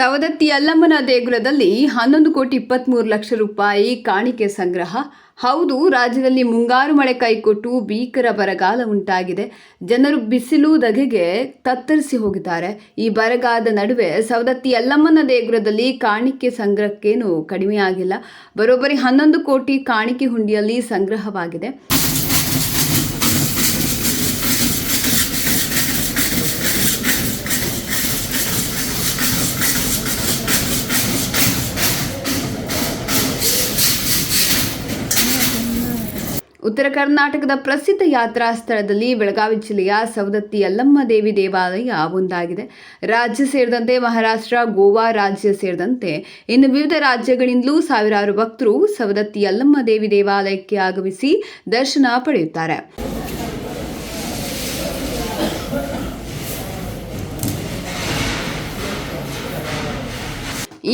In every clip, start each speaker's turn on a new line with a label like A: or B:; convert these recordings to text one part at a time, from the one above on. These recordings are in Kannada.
A: ಸವದತ್ತಿ ಅಲ್ಲಮ್ಮನ ದೇಗುಲದಲ್ಲಿ ಹನ್ನೊಂದು ಕೋಟಿ ಇಪ್ಪತ್ತ್ಮೂರು ಲಕ್ಷ ರೂಪಾಯಿ ಕಾಣಿಕೆ ಸಂಗ್ರಹ. ಹೌದು, ರಾಜ್ಯದಲ್ಲಿ ಮುಂಗಾರು ಮಳೆ ಕೈಕೊಟ್ಟು ಭೀಕರ ಬರಗಾಲ ಉಂಟಾಗಿದೆ. ಜನರು ಬಿಸಿಲು ದಗೆಗೆ ತತ್ತರಿಸಿ ಹೋಗಿದ್ದಾರೆ. ಈ ಬರಗಾಲದ ನಡುವೆ ಸವದತ್ತಿ ಅಲ್ಲಮ್ಮನ ದೇಗುಲದಲ್ಲಿ ಕಾಣಿಕೆ ಸಂಗ್ರಹಕ್ಕೇನು ಕಡಿಮೆಯಾಗಿಲ್ಲ. ಬರೋಬ್ಬರಿ ಹನ್ನೊಂದು ಕೋಟಿ ಕಾಣಿಕೆ ಹುಂಡಿಯಲ್ಲಿ ಸಂಗ್ರಹವಾಗಿದೆ. ಉತ್ತರ ಕರ್ನಾಟಕದ ಪ್ರಸಿದ್ಧ ಯಾತ್ರಾ ಸ್ಥಳದಲ್ಲಿ ಬೆಳಗಾವಿ ಜಿಲ್ಲೆಯ ಸವದತ್ತಿ ಯಲ್ಲಮ್ಮ ದೇವಿ ದೇವಾಲಯ ಒಂದಾಗಿದೆ. ರಾಜ್ಯ ಸೇರಿದಂತೆ ಮಹಾರಾಷ್ಟ್ರ, ಗೋವಾ ರಾಜ್ಯ ಸೇರಿದಂತೆ ಇನ್ನು ವಿವಿಧ ರಾಜ್ಯಗಳಿಂದಲೂ ಸಾವಿರಾರು ಭಕ್ತರು ಸವದತ್ತಿ ಯಲ್ಲಮ್ಮ ದೇವಿ ದೇವಾಲಯಕ್ಕೆ ಆಗಮಿಸಿ ದರ್ಶನ ಪಡೆಯುತ್ತಾರೆ.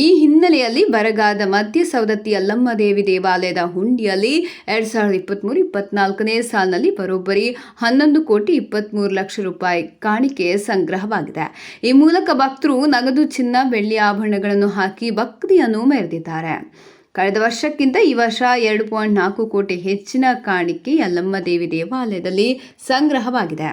A: ಈ ಹಿನ್ನೆಲೆಯಲ್ಲಿ ಬರಗಾದ ಮಧ್ಯ ಸವದತ್ತಿ ಅಲ್ಲಮ್ಮ ದೇವಿ ದೇವಾಲಯದ ಹುಂಡಿಯಲ್ಲಿ ಎರಡ್ ಸಾವಿರದ ಇಪ್ಪತ್ತ್ಮೂರು ಇಪ್ಪತ್ನಾಲ್ಕನೇ ಸಾಲಿನಲ್ಲಿ ಬರೋಬ್ಬರಿ ಹನ್ನೊಂದು ಕೋಟಿ ಇಪ್ಪತ್ತ್ಮೂರು ಲಕ್ಷ ರೂಪಾಯಿ ಕಾಣಿಕೆ ಸಂಗ್ರಹವಾಗಿದೆ. ಈ ಮೂಲಕ ಭಕ್ತರು ನಗದು ಚಿನ್ನ, ಬೆಳ್ಳಿ ಆಭರಣಗಳನ್ನು ಹಾಕಿ ಭಕ್ತಿಯನ್ನು ಮೆರೆದಿದ್ದಾರೆ. ಕಳೆದ ವರ್ಷಕ್ಕಿಂತ ಈ ವರ್ಷ ಎರಡು ಪಾಯಿಂಟ್ ನಾಲ್ಕು ಕೋಟಿ ಹೆಚ್ಚಿನ ಕಾಣಿಕೆ ಅಲ್ಲಮ್ಮ ದೇವಿ ದೇವಾಲಯದಲ್ಲಿ ಸಂಗ್ರಹವಾಗಿದೆ.